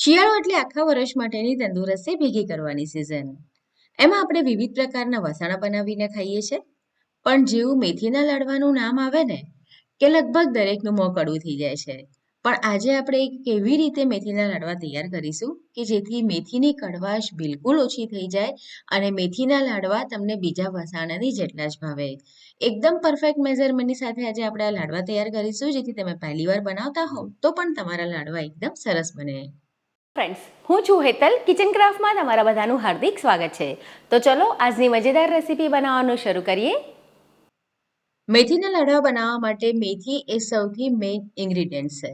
શિયાળો એટલે આખા વર્ષ માટેની તંદુરસ્તી ભેગી કરવાની સિઝન એમાં આપણે વિવિધ પ્રકારના વસાણા બનાવીને ખાઈએ છીએ. પણ જેવું મેથીના લાડવાનું નામ આવે ને, કે લગભગ દરેકનું મોં કડવું થઈ જાય છે. પણ આજે આપણે એક કેવી રીતે મેથીના લાડવા તૈયાર કરીશું, કે જેથી મેથીની કડવાશ બિલકુલ ઓછી થઈ જાય અને મેથીના લાડવા તમને બીજા વસાણાની જેટલા જ ભાવે. એકદમ પરફેક્ટ મેઝરમેન્ટની સાથે આજે આપણે આ લાડવા તૈયાર કરીશું, જેથી તમે પહેલી વાર બનાવતા હોવ તો પણ તમારા લાડવા એકદમ સરસ બને. ફ્રેન્ડ્સ હું છું હેતલ કિચન ક્રાફ્ટમાં તમારા બધાનું હાર્દિક સ્વાગત છે. તો ચલો, આજની મજેદાર રેસીપી બનાવવાનું શરૂ કરીએ. મેથીના લાડવા બનાવવા માટે મેથી એ સૌથી મેઇન ઇન્ગ્રીડિયન્ટ છે.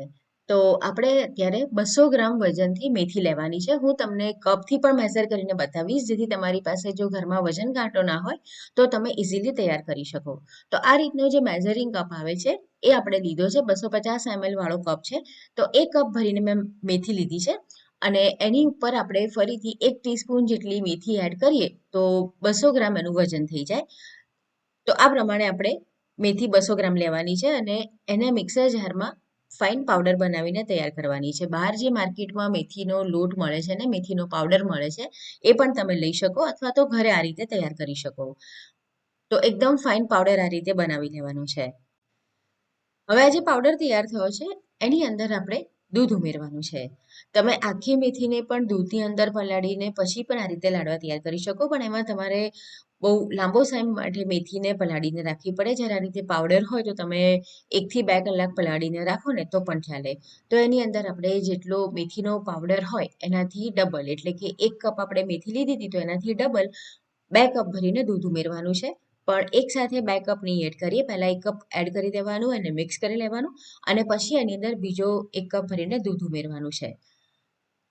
તો આપણે અત્યારે બસો ગ્રામ વજનથી મેથી લેવાની છે. હું તમને કપથી પણ મેઝર કરીને બતાવીશ, જેથી તમારી પાસે જો ઘરમાં વજન કાંટો ના હોય, તો તમે ઇઝીલી તૈયાર કરી શકો. તો આ રીતનો જે મેઝરિંગ કપ આવે છે, એ આપણે લીધો છે. બસો પચાસ એમએલ વાળો કપ છે. તો એ કપ ભરીને મેં મેથી લીધી છે. અને એની ઉપર આપણે ફરીથી એક ટીસ્પૂન જેટલી મેથી એડ કરીએ, તો બસો ગ્રામ એનું વજન થઈ જાય. તો આ પ્રમાણે આપણે મેથી બસો ગ્રામ લેવાની છે અને એને મિક્સર જારમાં ફાઇન પાવડર બનાવીને તૈયાર કરવાની છે. બહાર જે માર્કેટમાં મેથીનો લોટ મળે છે ને, મેથીનો પાવડર મળે છે, એ પણ તમે લઈ શકો અથવા તો ઘરે આ રીતે તૈયાર કરી શકો. તો એકદમ ફાઇન પાવડર આ રીતે બનાવી લેવાનું છે. હવે આ જે પાવડર તૈયાર થયો છે, એની અંદર આપણે દૂધ ઉમેરવાનું છે. તમે આખી મેથીને પણ દૂધની અંદર પલાળીને પછી પણ આ રીતે લાડવા તૈયાર કરી શકો, પણ એમાં તમારે બહુ લાંબો સમય માટે મેથીને પલાળીને રાખવી પડે. જ્યારે આ રીતે પાવડર હોય તો તમે એકથી બે કલાક પલાળીને રાખો ને તો પણ ચાલે. તો એની અંદર આપણે જેટલો મેથીનો પાવડર હોય એનાથી ડબલ એટલે કે એક કપ આપણે મેથી લીધી હતી તો એનાથી ડબલ બે કપ ભરીને દૂધ ઉમેરવાનું છે. પણ એક સાથે બે કપ નહીં એડ કરીએ. પહેલાં એક કપ એડ કરી દેવાનું અને મિક્સ કરી લેવાનું અને પછી એની અંદર બીજો એક કપ ભરીને દૂધ ઉમેરવાનું છે.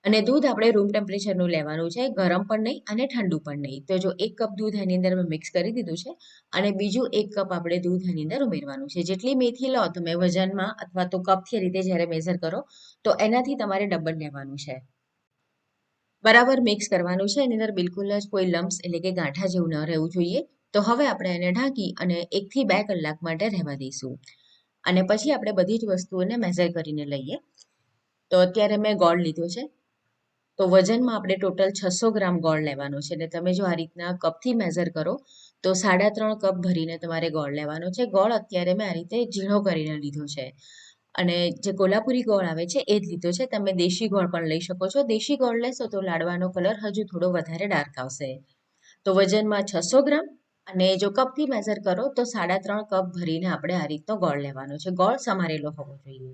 અને દૂધ આપણે રૂમ ટેમ્પરેચરનું લેવાનું છે. ગરમ પણ નહીં અને ઠંડુ પણ નહીં. તો જો એક કપ દૂધ એની અંદર મેં મિક્સ કરી દીધું છે અને બીજું એક કપ આપણે દૂધ એની અંદર ઉમેરવાનું છે. જેટલી મેથી લો તમે વજનમાં અથવા તો કપથી રીતે જ્યારે મેઝર કરો તો એનાથી તમારે ડબલ લેવાનું છે. બરાબર મિક્સ કરવાનું છે. એની અંદર બિલકુલ જ કોઈ લમ્સ એટલે કે ગાંઠા જેવું ન રહેવું જોઈએ. તો હવે આપણે એને ઢાંકી અને એકથી બે કલાક માટે રહેવા દઈશું. અને પછી આપણે બધી જ વસ્તુઓને મેઝર કરીને લઈએ. તો અત્યારે મેં ગોળ લીધો છે. તો વજનમાં આપણે ટોટલ છસો ગ્રામ ગોળ લેવાનો છે. અને તમે જો આ રીતના કપથી મેઝર કરો, તો સાડા ત્રણ કપ ભરીને તમારે ગોળ લેવાનો છે. ગોળ અત્યારે મેં આ રીતે ઝીણો કરીને લીધો છે. અને જે કોલ્હાપુરી ગોળ આવે છે, એ જ લીધો છે. તમે દેશી ગોળ પણ લઈ શકો છો. દેશી ગોળ લેશો તો લાડવાનો કલર હજુ થોડો વધારે ડાર્ક આવશે. તો વજનમાં છસો ગ્રામ અને જો કપથી મેઝર કરો, તો સાડા ત્રણ કપ ભરીને આપણે આ રીતનો ગોળ લેવાનો છે. ગોળ સમારેલો હોવો જોઈએ.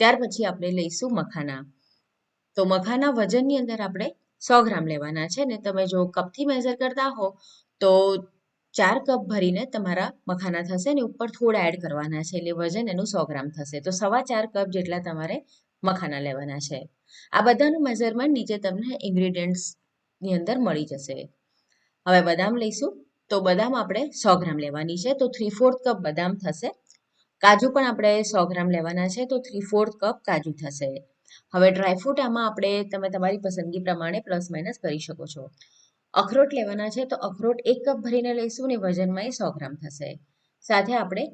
ત્યાર પછી આપણે લઈશું મખાના. તો મખાના વજનની અંદર આપણે સો ગ્રામ લેવાના છે ને તમે જો કપથી મેઝર કરતા હો, તો ચાર કપ ભરીને તમારા મખાના થશે ને ઉપર થોડા એડ કરવાના છે, એટલે વજન એનું સો ગ્રામ થશે. તો સવા ચાર કપ જેટલા તમારે મખાના લેવાના છે. આ બધાનું મેઝરમેન્ટ નીચે તમને ઇન્ગ્રીડિયન્ટ્સની અંદર મળી જશે. હવે બદામ લઈશું. તો બદામ આપણે સો ગ્રામ લેવાની છે, તો થ્રી ફોર્થ કપ બદામ થશે. કાજુ પણ આપણે સો ગ્રામ લેવાના છે, તો થ્રી ફોર્થ કપ કાજુ થશે. હવે ડ્રાયફ્રૂટ આમાં આપણે તમે તમારી પસંદગી પ્રમાણે પ્લસ માઇનસ કરી શકો છો. અખરોટ લેવાના છે, તો અખરોટ એક કપ ભરીને લઈશું ને વજનમાં એ સો ગ્રામ થશે. સાથે આપણે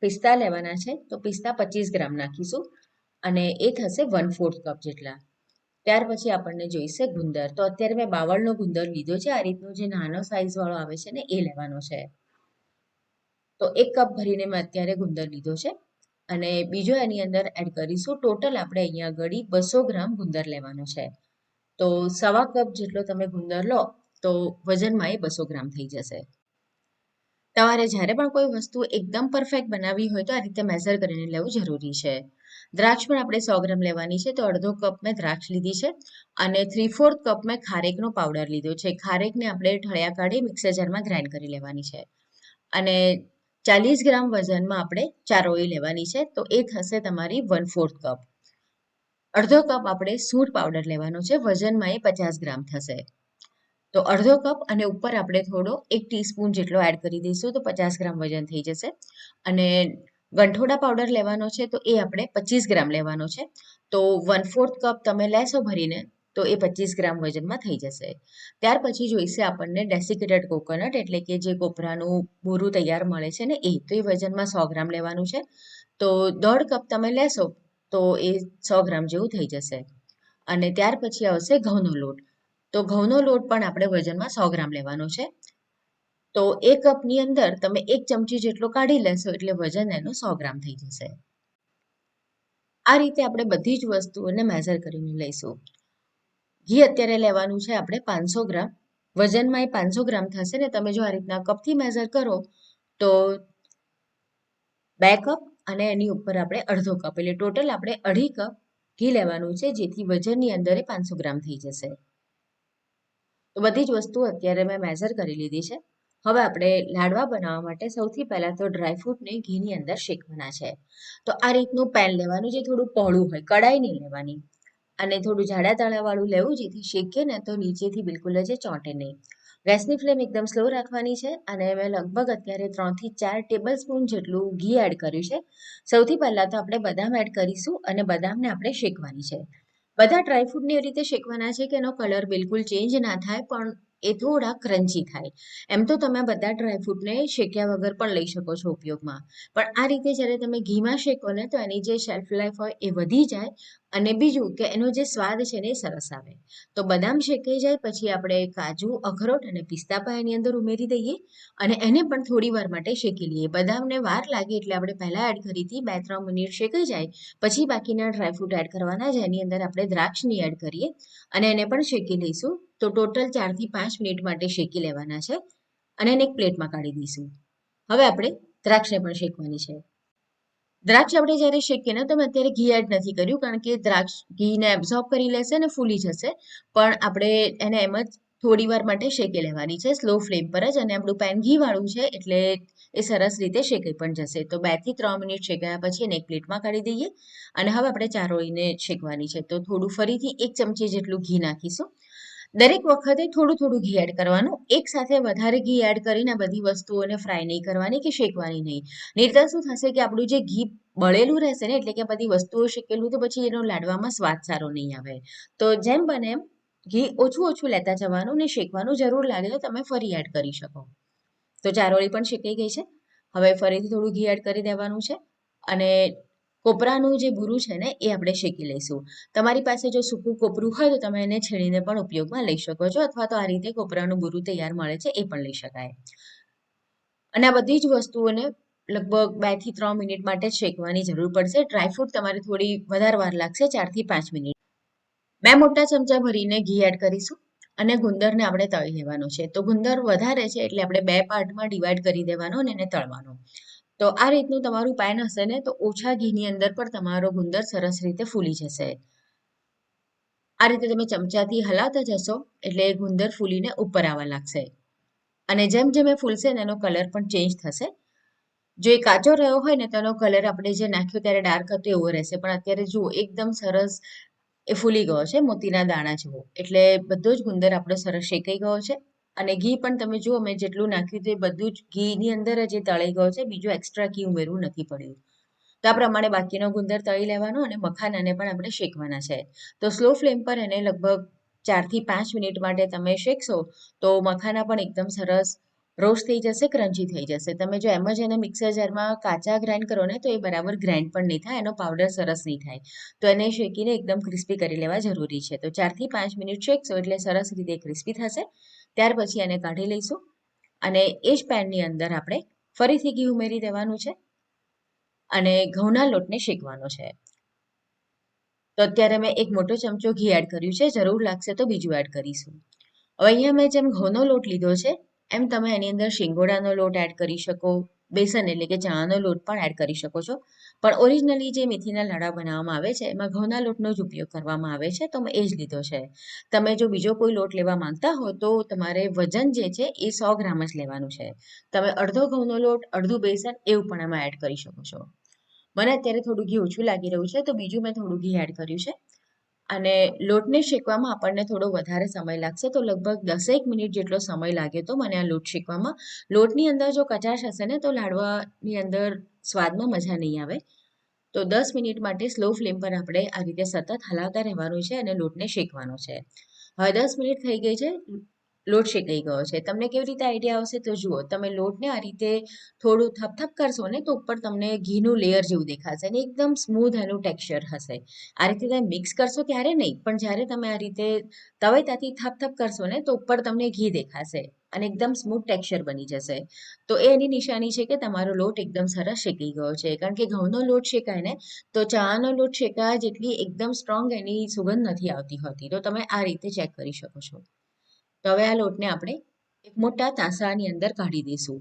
પિસ્તા લેવાના છે, તો પિસ્તા પચીસ ગ્રામ નાખીશું. અને એ થશે વન ફોર્થ કપ જેટલા. ત્યાર પછી આપણને જોઈશે ગુંદર. તો અત્યારે મેં બાવળનો ગુંદર લીધો છે. આ રીતનો જે નાનો સાઇઝવાળો આવે છે ને, એ લેવાનો છે. તો એક કપ ભરીને મેં અત્યારે ગુંદર લીધો છે. અને બીજો એની અંદર એડ કરીશું. ટોટલ આપણે અહીંયા આગળ બસો ગ્રામ ગુંદર લેવાનો છે. તો સવા કપ જેટલો તમે ગુંદર લો, તો વજનમાં એ બસો ગ્રામ થઈ જશે. તમારે જ્યારે પણ કોઈ વસ્તુ એકદમ પરફેક્ટ બનાવવી હોય તો આ રીતે મેઝર કરીને લેવું જરૂરી છે. દ્રાક્ષ પણ આપણે સો ગ્રામ લેવાની છે. તો અડધો કપ મેં દ્રાક્ષ લીધી છે અને થ્રી ફોર્થ કપ મેં ખારેકનો પાવડર લીધો છે. ખારેકને આપણે ઠળિયા કાઢી મિક્સર જારમાં ગ્રાઇન્ડ કરી લેવાની છે. અને ચાલીસ ગ્રામ વજનમાં આપણે ચારોળી લેવાની છે. તો એ થશે તમારી વન ફોર્થ કપ. અડધો કપ આપણે સૂંઠ પાવડર લેવાનો છે. વજનમાં એ પચાસ ગ્રામ થશે. તો અડધો કપ અને ઉપર આપણે થોડો એક ટીસ્પૂન જેટલો એડ કરી દઈશું તો પચાસ ગ્રામ વજન થઈ જશે. અને ગંઠોડા પાવડર લેવાનો છે, તો એ આપણે પચીસ ગ્રામ લેવાનો છે. તો વન ફોર્થ કપ તમે લેશો ભરીને, તો એ પચીસ ગ્રામ વજનમાં થઈ જશે. ત્યાર પછી જોઈશે આપણને ડેસિકેટેડ કોકોનટ એટલે કે જે કોપરાનું બોરું તૈયાર મળે છે ને એ, તો એ વજનમાં સો ગ્રામ લેવાનું છે. તો દોઢ કપ તમે લેશો, તો એ સો ગ્રામ જેવું થઈ જશે. અને ત્યાર પછી આવશે ઘઉંનો લોટ. તો ઘઉંનો લોટ પણ આપણે વજનમાં સો ગ્રામ લેવાનો છે. તો એક કપની અંદર તમે એક ચમચી જેટલો કાઢી લેશો એટલે વજન એનું સો ગ્રામ થઈ જશે. આ રીતે આપણે બધી જ વસ્તુઓને મેઝર કરીને લઈશું. ઘી અત્યારે લેવાનું છે આપણે પાંચસો ગ્રામ. વજનમાં એ પાંચસો ગ્રામ થશે ને તમે જો આ રીતના કપથી મેઝર કરો તો બે કપ અને એની ઉપર આપણે અડધો કપ એટલે ટોટલ આપણે અઢી કપ ઘી લેવાનું છે જેથી વજનની અંદર એ પાંચસો ગ્રામ થઈ જશે. તો બધી જ વસ્તુ અત્યારે મેં મેઝર કરી લીધી છે. હવે આપણે લાડવા બનાવવા માટે સૌથી પહેલાં તો ડ્રાયફ્રૂટને ઘીની અંદર શેકવાના છે. તો આ રીતનું પેન લેવાનું જે થોડું પહોળું હોય, કડાઈ નહીં લેવાની. અને થોડું જાડા તળાવાળું લેવું જેથી શેકીએ ને તો નીચેથી બિલકુલ જ ચોંટે નહીં. ગેસની ફ્લેમ એકદમ સ્લો રાખવાની છે અને મેં લગભગ અત્યારે ત્રણથી ચાર ટેબલ સ્પૂન જેટલું ઘી એડ કર્યું છે. સૌથી પહેલાં તો આપણે બદામ એડ કરીશું અને બદામને આપણે શેકવાની છે. બધા ડ્રાયફ્રૂટને એ રીતે શેકવાના છે કે એનો કલર બિલકુલ ચેન્જ ના થાય પણ એ થોડા ક્રન્ચી થાય. એમ તો તમે બધા ડ્રાયફ્રૂટને શેક્યા વગર પણ લઈ શકો છો ઉપયોગમાં. પણ આ રીતે જ્યારે તમે ઘીમાં શેકો ને તો એની જે શેલ્ફ લાઈફ હોય એ વધી જાય અને બીજું કે એનો જે સ્વાદ છે ને એ સરસ આવે. તો બદામ શેકાઈ જાય પછી આપણે કાજુ, અખરોટ અને પિસ્તા પણ એની અંદર ઉમેરી દઈએ અને એને પણ થોડી વાર માટે શેકી લઈએ. બદામને વાર લાગે એટલે આપણે પહેલાં એડ કરી હતી, બે ત્રણ મિનિટ શેકાઈ જાય, પછી બાકીના ડ્રાયફ્રૂટ એડ કરવાના છે. એની અંદર આપણે દ્રાક્ષની એડ કરીએ અને એને પણ શેકી લઈશું. તો ટોટલ ચારથી પાંચ મિનિટ માટે શેકી લેવાના છે અને એને એક પ્લેટમાં કાઢી દઈશું. હવે આપણે દ્રાક્ષને પણ શેકવાની છે. દ્રાક્ષ આપણે જ્યારે શેકીએ ને તો મેં અત્યારે ઘી એડ નથી કર્યું કારણ કે દ્રાક્ષ ઘીને એબ્ઝોર્બ કરી લેશે ને ફૂલી જશે. પણ આપણે એને એમ જ થોડી વાર માટે શેકી લેવાની છે સ્લો ફ્લેમ પર જ અને આપણું પેન ઘીવાળું છે એટલે એ સરસ રીતે શેકાઈ પણ જશે. તો બેથી ત્રણ મિનિટ શેકાયા પછી એને એક પ્લેટમાં કાઢી દઈએ અને હવે આપણે ચારોળીને શેકવાની છે. તો થોડું ફરીથી એક ચમચી જેટલું ઘી નાખીશું. દરેક વખતે થોડું થોડું ઘી એડ કરવાનું, એક સાથે વધારે ઘી એડ કરીને બધી વસ્તુઓને ફ્રાય નહીં કરવાની કે શેકવાની નહીં. નહીતર શું થશે કે આપણું જે ઘી બળેલું રહેશે ને એટલે કે બધી વસ્તુઓ શેકેલું તો પછી એનો લાડવામાં સ્વાદ સારો નહીં આવે. તો જેમ બને એમ ઘી ઓછું ઓછું લેતા જવાનું ને શેકવાનું જરૂર લાગે તો તમે ફરી એડ કરી શકો. તો ચારોળી પણ શેકાઈ ગઈ છે. હવે ફરીથી થોડું ઘી એડ કરી દેવાનું છે અને કોપરાનું જે બુરું છે ને, એ આપણે શેકી લઈશું. તમારી પાસે જો સૂકું કોપરું હોય તો તમે એને છીણીને પણ ઉપયોગમાં લઈ શકો છો, અથવા તો આ રીતે કોપરાનું બુરું તૈયાર મળે છે, એ પણ લઈ શકાય. અને આ બધી જ વસ્તુઓને લગભગ બેથી ત્રણ મિનિટ માટે શેકવાની જરૂર પડશે. ડ્રાયફ્રૂટ તમારે થોડી વધારે વાર લાગશે ચારથી પાંચ મિનિટ. બે મોટા ચમચા ભરીને ઘી એડ કરીશું અને ગુંદરને આપણે તળી લેવાનો છે. તો ગુંદર વધારે છે એટલે આપણે બે પાર્ટમાં ડિવાઈડ કરી દેવાનો અને એને તળવાનો. તો આ રીતનું તમારું પેન હશે ને, તો ઓછા ઘીની અંદર પણ તમારો ગુંદર સરસ રીતે ફૂલી જશે. આ રીતે તમે ચમચાથી હલાવતા જશો, એટલે એ ગુંદર ફૂલીને ઉપર આવવા લાગશે. અને જેમ જેમ એ ફૂલશે ને, એનો કલર પણ ચેન્જ થશે. જો એ કાચો રહ્યો હોય ને તેનો કલર આપણે જે નાખ્યો ત્યારે ડાર્ક હતો એવો રહેશે. પણ અત્યારે જુઓ, એકદમ સરસ એ ફૂલી ગયો છે, મોતીના દાણા જેવો. એટલે બધો જ ગુંદર આપણો સરસ શેકાઈ ગયો છે. અને ઘી પણ તમે જુઓ, મેં જેટલું નાખ્યું હતું એ બધું જ ઘીની અંદર જ એ તળાઈ ગયો છે. બીજું એક્સ્ટ્રા ઘી ઉમેરવું નથી પડ્યું. તો આ પ્રમાણે બાકીનો ગુંદર તળી લેવાનો અને મખાનાને પણ આપણે શેકવાના છે. તો સ્લો ફ્લેમ પર એને લગભગ ચારથી પાંચ મિનિટ માટે તમે શેકશો, તો મખાના પણ એકદમ સરસ રોસ્ટ થઈ જશે ક્રન્ચી થઈ જશે. તમે જો એમ જ એને મિક્સર જારમાં કાચા ગ્રાઇન્ડ કરો ને, તો એ બરાબર ગ્રાઇન્ડ પણ નહીં થાય, એનો પાવડર સરસ નહીં થાય. તો એને શેકીને એકદમ ક્રિસ્પી કરી લેવા જરૂરી છે. તો ચારથી પાંચ મિનિટ શેકશો એટલે સરસ રીતે ક્રિસ્પી થશે. ત્યાર પછી એને કાઢી લઈશું અને એ જ પેનની અંદર આપણે ફરીથી ઘી ઉમેરી દેવાનું છે અને ઘઉંના લોટને શેકવાનો છે. તો અત્યારે મેં એક મોટો ચમચો ઘી એડ કર્યું છે, જરૂર લાગશે તો બીજું એડ કરીશું. હવે અહીંયા મેં જેમ ઘઉંનો લોટ લીધો છે, એમ તમે એની અંદર શિંગોડાનો લોટ એડ કરી શકો બેસન એટલે કે ચણાનો લોટ પણ એડ કરી શકો છો. પણ ઓરિજિનલી જે મેથીના લાડા બનાવવામાં આવે છે, એમાં ઘઉંના લોટનો જ ઉપયોગ કરવામાં આવે છે, તો મેં એ જ લીધો છે. તમે જો બીજો કોઈ લોટ લેવા માંગતા હો, તો તમારે વજન જે છે, એ સો ગ્રામ જ લેવાનું છે. તમે અડધો ઘઉંનો લોટ, અડધું બેસન, એવું પણ એમાં એડ કરી શકો છો. મને અત્યારે થોડું ઘી ઓછું લાગી રહ્યું છે, તો બીજું મેં થોડું ઘી એડ કર્યું છે. અને લોટને શેકવામાં આપણને થોડો વધારે સમય લાગશે, તો લગભગ દસેક મિનિટ જેટલો સમય લાગે તો મને આ લોટ શેકવામાં. લોટની અંદર જો કચાશ હશે ને, તો લાડવાની અંદર સ્વાદમાં મજા નહીં આવે. તો દસ મિનિટ માટે સ્લો ફ્લેમ પર આપણે આ રીતે સતત હલાવતા રહેવાનું છે અને લોટને શેકવાનો છે. હવે દસ મિનિટ થઈ ગઈ છે. લોટ શેકાઈ ગયો છે. તમને કેવી રીતે આઈડિયા આવશે તો જુઓ, તમે લોટને આ રીતે થોડું થપથપ કરશો ને તો ઉપર તમને ઘીનું લેયર જેવું દેખાશે અને એકદમ સ્મૂધ એનું ટેક્સચર હશે. આ રીતે તમે મિક્સ કરશો ત્યારે નહીં, પણ જ્યારે તમે આ રીતે તવેતાથી થપથપ કરશો ને તો ઉપર તમને ઘી દેખાશે અને એકદમ સ્મૂથ ટેક્સચર બની જશે. તો એ એની નિશાની છે કે તમારો લોટ એકદમ સરસ શેકાઈ ગયો છે. કારણ કે ઘઉંનો લોટ શેકાય ને તો ચાનો લોટ શેકાયા જેટલી એકદમ સ્ટ્રોંગ એની સુગંધ નથી આવતી હોતી. તો તમે આ રીતે ચેક કરી શકો છો. તો હવે આ લોટને આપણે એક મોટા તાંસળાની અંદર કાઢી દઈશું.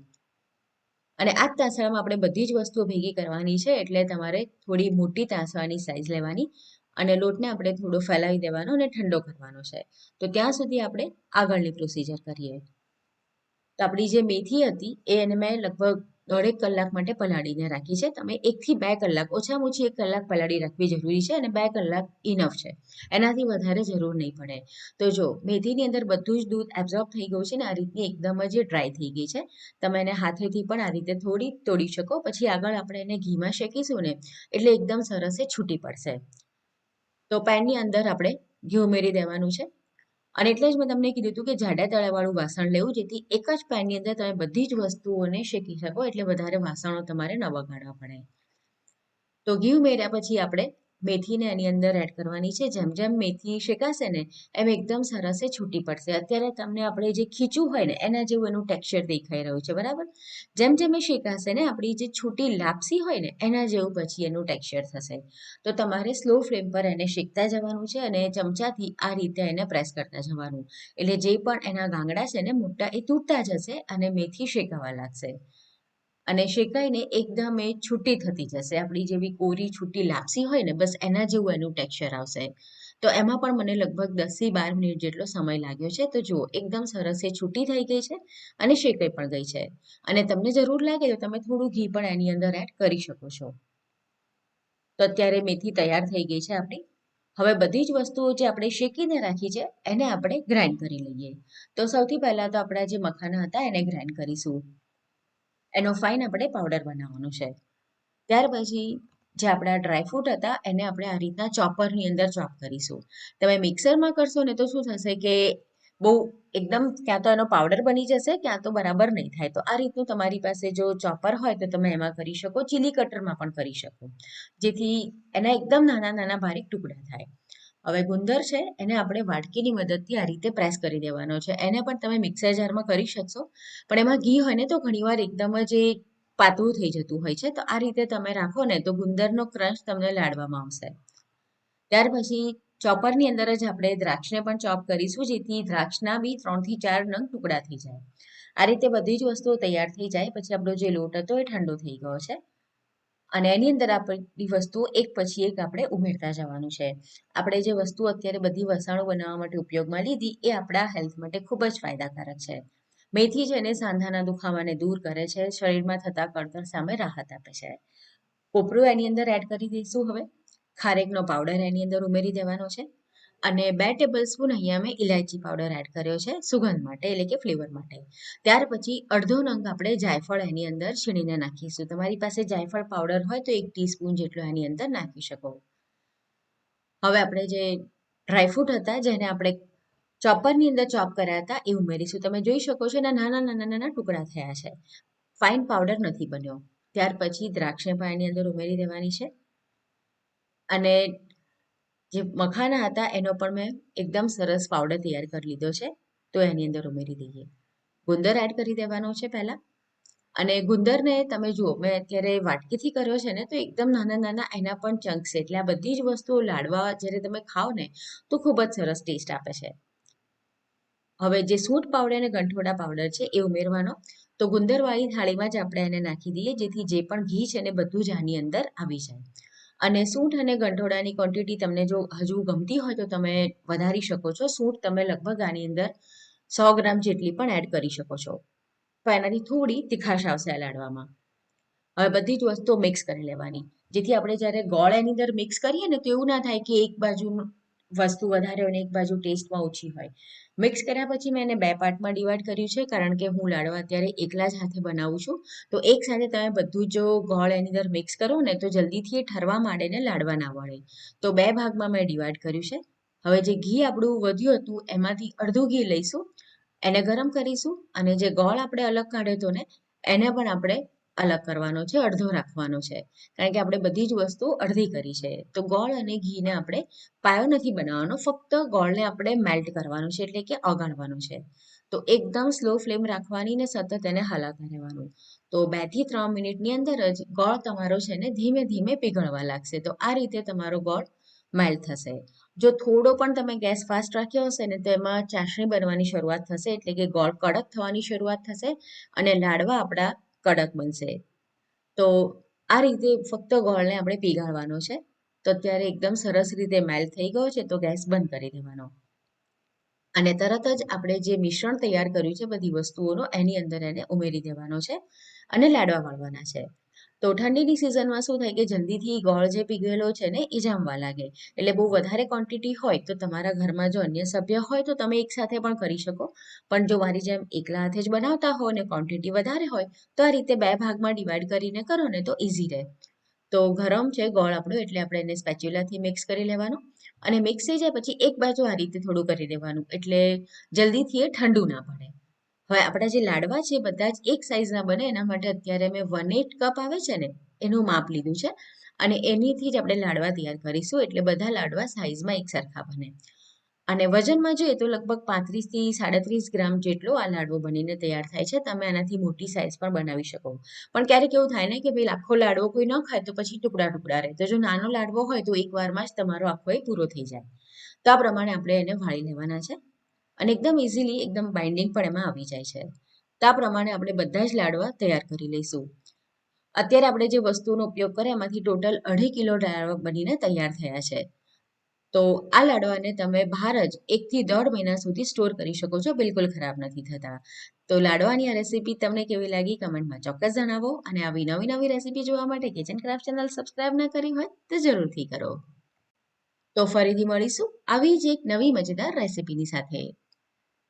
અને આ તાંસળામાં આપણે બધી જ વસ્તુઓ ભેગી કરવાની છે એટલે તમારે થોડી મોટી તાંસળાની સાઇઝ લેવાની અને લોટને આપણે થોડો ફેલાવી દેવાનો અને ઠંડો કરવાનો છે. તો ત્યાં સુધી આપણે આગળની પ્રોસિજર કરીએ. તો આપણી જે મેથી હતી એને મેં લગભગ દોઢેક કલાક માટે પલાળીને રાખી છે. તમે એકથી બે કલાક ઓછામાં ઓછી એક કલાક પલાળી રાખવી જરૂરી છે અને બે કલાક ઇનફ છે. એનાથી વધારે જરૂર નહીં પડે. તો જો મેથીની અંદર બધું જ દૂધ એબ્ઝોર્બ થઈ ગયું છે ને, આ રીતની એકદમ જ ડ્રાય થઈ ગઈ છે. તમે એને હાથેથી પણ આ રીતે થોડી તોડી શકો. પછી આગળ આપણે એને ઘીમાં શેકીશું ને, એટલે એકદમ સરસ એ છૂટી પડશે. તો પેનની અંદર આપણે ઘી ઉમેરી દેવાનું છે. અને એટલે જ મેં તમને કીધું હતું કે જાડા તળાવાળું વાસણ લેવું, જેથી એક જ પેનની અંદર તમે બધી જ વસ્તુઓને શેકી શકો, એટલે વધારે વાસણો તમારે ન વગાડવા પડે. તો ઘી ઉમેર્યા પછી આપણે મેથીને એની અંદર એડ કરવાની છે. જેમ જેમ મેથી શેકાશે ને, એમ એકદમ સરસ એ છૂટી પડશે. અત્યારે તમને આપણે જે ખીચું હોય ને, એના જેવું એનું ટેક્સચર દેખાઈ રહ્યું છે. બરાબર? જેમ જેમ એ શેકાશે ને, આપણી જે છૂટી લાપસી હોય ને, એના જેવું પછી એનું ટેક્સચર થશે. તો તમારે સ્લો ફ્લેમ પર એને શેકતા જવાનું છે અને ચમચાથી આ રીતે એને પ્રેસ કરતા જવાનું. એટલે જે પણ એના ગાંગડા છે ને, મોટા એ તૂટતા જશે અને મેથી શેકાવા લાગશે. અને શેકાઈને એકદમ એ છૂટી થતી જશે. આપણી જેવી કોરી છૂટી લાપસી હોય ને, બસ એના જેવું એનું ટેક્સચર આવશે. તો એમાં પણ મને લગભગ દસથી બાર મિનિટ જેટલો સમય લાગ્યો છે. તો જુઓ, એકદમ સરસ એ છૂટી થઈ ગઈ છે અને શેકાઈ પણ ગઈ છે. અને તમને જરૂર લાગે તો તમે થોડું ઘી પણ એની અંદર એડ કરી શકો છો. તો અત્યારે મેથી તૈયાર થઈ ગઈ છે આપણી. હવે બધી જ વસ્તુઓ જે આપણે શેકીને રાખી છે, એને આપણે ગ્રાઇન્ડ કરી લઈએ. તો સૌથી પહેલાં તો આપણા જે મખાના હતા, એને ગ્રાઇન્ડ કરીશું. એનો ફાઇન આપણે પાવડર બનાવવાનો છે. ત્યાર પછી જે આપણા ડ્રાયફ્રૂટ હતા, એને આપણે આ રીતના ચોપરની અંદર ચોપ કરીશું. તમે મિક્સરમાં કરશો ને તો શું થશે કે બહુ એકદમ ક્યાં તો એનો પાવડર બની જશે, ક્યાં તો બરાબર નહીં થાય. તો આ રીતનું તમારી પાસે જો ચોપર હોય તો તમે એમાં કરી શકો ચીલી કટરમાં પણ કરી શકો. જેથી એના એકદમ નાના નાના બારીક ટુકડા થાય. હવે ગુંદર છે, એને આપણે વાટકીની મદદથી આ રીતે પ્રેસ કરી દેવાનો છે. એને પણ તમે મિક્સર જારમાં કરી શકશો. પણ એમાં ઘી હોય ને તો ઘણીવાર એકદમ જ એ પાતળું થઈ જતું હોય છે. તો આ રીતે તમે રાખો ને તો ગુંદરનો ક્રંચ તમને લાડવામાં આવશે. ત્યાર પછી ચોપરની અંદર જ આપણે દ્રાક્ષને પણ ચોપ કરીશું, જેથી દ્રાક્ષના બી ત્રણથી ચાર નંગ ટુકડા થઈ જાય. આ રીતે બધી જ વસ્તુઓ તૈયાર થઈ જાય. પછી આપણો જે લોટ હતો એ ઠંડો થઈ ગયો છે. અને એની અંદર આપણી વસ્તુઓ એક પછી એક આપણે ઉમેરતા જવાનું છે. આપણે જે વસ્તુ અત્યારે બધી વસાણો બનાવવા માટે ઉપયોગમાં લીધી, એ આપણા હેલ્થ માટે ખૂબ જ ફાયદાકારક છે. મેથી છે એને સાંધાના દુખાવાને દૂર કરે છે, શરીરમાં થતા કળતર સામે રાહત આપે છે. કોપરું એની અંદર એડ કરી દઈશું હવે. ખારેકનો પાવડર એની અંદર ઉમેરી દેવાનો છે. અને બે ટેબલ સ્પૂન અહીંયા મેં ઇલાયચી પાવડર એડ કર્યો છે, સુગંધ માટે, એટલે કે ફ્લેવર માટે. ત્યાર પછી અડધો નંગ આપણે જાયફળ એની અંદર છીણીને નાખીશું. તમારી પાસે જાયફળ પાવડર હોય તો એક ટીસ્પૂન જેટલો એની અંદર નાખી શકો. હવે આપણે જે ડ્રાયફ્રૂટ હતા, જેને આપણે ચોપરની અંદર ચોપ કર્યા હતા, એ ઉમેરીશું. તમે જોઈ શકો છો એના નાના નાના નાના ટુકડા થયા છે. ફાઇન પાવડર નથી બન્યો. ત્યાર પછી દ્રાક્ષને પણ એની અંદર ઉમેરી દેવાની છે. અને જે મખાના હતા, એનો પણ મેં એકદમ સરસ પાવડર તૈયાર કરી લીધો છે. તો એની અંદર ઉમેરી દઈએ. ગુંદર એડ કરી દેવાનો છે પહેલાં. અને ગુંદરને તમે જુઓ, મેં અત્યારે વાટકીથી કર્યો છે ને, તો એકદમ નાના નાના એના પણ ચંક્સ છે. એટલે આ બધી જ વસ્તુઓ લાડવા જ્યારે તમે ખાઓ ને, તો ખૂબ જ સરસ ટેસ્ટ આપે છે. હવે જે સૂંઠ પાવડર અને ગંઠોડા પાવડર છે, એ ઉમેરવાનો. તો ગુંદરવાળી થાળીમાં જ આપણે એને નાખી દઈએ, જેથી જે પણ ઘી છે ને, બધું જ આની અંદર આવી જાય. અને સૂંઠ અને ગંઠોડાની ક્વોન્ટિટી તમને જો હજુ ગમતી હોય તો તમે વધારી શકો છો. સૂંઠ તમે લગભગ આની અંદર સો ગ્રામ જેટલી પણ એડ કરી શકો છો. તો એનાથી થોડી તીખાશ આવશે આ લાડવામાં હવે બધી જ વસ્તુઓ મિક્સ કરી લેવાની. જેથી આપણે જ્યારે ગોળ એની અંદર મિક્સ કરીએ ને તો એવું ના થાય કે એક બાજુ વસ્તુ વધારે અને એક બાજુ ટેસ્ટમાં ઓછી હોય. મિક્સ કર્યા પછી મેં એને બે પાર્ટમાં ડિવાઈડ કર્યું છે, કારણ કે હું લાડવા અત્યારે એકલા જ હાથે બનાવું છું. તો એક સાથે તમે બધું જો ગોળ એની અંદર મિક્સ કરો ને તો જલ્દીથી એ ઠરવા માંડે ને લાડવા ના વળે. તો બે ભાગમાં મેં ડિવાઈડ કર્યું છે. હવે જે ઘી આપણું વધ્યું હતું, એમાંથી અડધું ઘી લઈશું, એને ગરમ કરીશું અને જે ગોળ આપણે અલગ કાઢ્યો હતો ને, એને પણ આપણે અલગ કરવાનો છે, અડધો રાખવાનો છે. કારણ કે આપણે બધી જ વસ્તુ અડધી કરી છે. તો ગોળ અને ઘીને આપણે પાયો નથી બનાવવાનો, ફક્ત ગોળને આપણે મેલ્ટ કરવાનું છે એટલે કે ઓગાળવાનું છે. તો એકદમ સ્લો ફ્લેમ રાખવાની ને સતત એને હલાવતા રહેવાનું. તો બેથી ત્રણ મિનિટની અંદર જ ગોળ તમારો છે ને ધીમે ધીમે પીગળવા લાગશે. તો આ રીતે તમારો ગોળ મેલ્ટ થશે. જો થોડો પણ તમે ગેસ ફાસ્ટ રાખ્યો હશે ને તો એમાં ચાસણી બનવાની શરૂઆત થશે એટલે કે ગોળ કડક થવાની શરૂઆત થશે અને લાડવા આપણા કડક બનશે. તો આ રીતે ફક્ત ગોળને આપણે પીગાળવાનો છે. તો અત્યારે એકદમ સરસ રીતે મેલ્ટ થઈ ગયો છે, તો ગેસ બંધ કરી દેવાનો. અને તરત જ આપણે જે મિશ્રણ તૈયાર કર્યું છે બધી વસ્તુઓનો, એની અંદર એને ઉમેરી દેવાનો છે અને લાડવા વાળવાના છે. તો ઠંડીની સિઝનમાં શું થાય કે જલ્દીથી ગોળ જે પીગળેલો છે ને, એ જામવા લાગે. એટલે બહુ વધારે ક્વોન્ટિટી હોય તો તમારા ઘરમાં જો અન્ય સભ્ય હોય તો તમે એકસાથે પણ કરી શકો. પણ જો મારી જેમ એકલા હાથે જ બનાવતા હો ને ક્વોન્ટિટી વધારે હોય, તો આ રીતે બે ભાગમાં ડિવાઈડ કરીને કરો ને તો ઇઝી રહે. તો ગરમ છે ગોળ આપણો, એટલે આપણે એને સ્પેચ્યુલાથી મિક્સ કરી લેવાનું અને મિક્સ થઈ જાય પછી એક બાજુ આ રીતે થોડું કરી દેવાનું. એટલે જલ્દીથી એ ઠંડુ ના પડે. હવે આપણા જે લાડવા છે બધા જ એક સાઈઝના બને, એના માટે અત્યારે મેં વન એટ કપ આવે છે ને, એનું માપ લીધું છે. અને એનીથી જ આપણે લાડવા તૈયાર કરીશું, એટલે બધા લાડવા સાઈઝમાં એકસરખા બને. અને વજનમાં જોઈએ તો લગભગ પાંત્રીસથી સાડત્રીસ ગ્રામ જેટલો આ લાડવો બનીને તૈયાર થાય છે. તમે આનાથી મોટી સાઈઝ પણ બનાવી શકો. પણ ક્યારેક એવું થાય ને કે ભાઈ આખો લાડવો કોઈ ન ખાય તો પછી ટુકડા ટુકડા રહે. તો જો નાનો લાડવો હોય તો એક વારમાં જ તમારો આખો એ પૂરો થઈ જાય. તો આ પ્રમાણે આપણે એને વાળી લેવાના છે. અને એકદમ ઇઝીલી એકદમ બાઇન્ડિંગ પણ એમાં આવી જાય છે. તો પ્રમાણે આપણે બધા જ લાડવા તૈયાર કરી લઈશું. અત્યારે આપણે જે વસ્તુનો ઉપયોગ કર્યા એમાંથી ટોટલ અઢી કિલો લાડવા બનીને તૈયાર થયા છે. તો આ લાડવાને તમે બહાર જ એકથી દોઢ મહિના સુધી સ્ટોર કરી શકો છો, બિલકુલ ખરાબ નથી થતા. તો લાડવાની આ રેસીપી તમને કેવી લાગી કમેન્ટમાં ચોક્કસ જણાવો અને આવી નવી નવી રેસીપી જોવા માટે કિચન ક્રાફ્ટ ચેનલ સબસ્ક્રાઇબ ના કરી હોય તો જરૂરથી કરો. તો ફરીથી મળીશું આવી જ એક નવી મજેદાર રેસીપીની સાથે.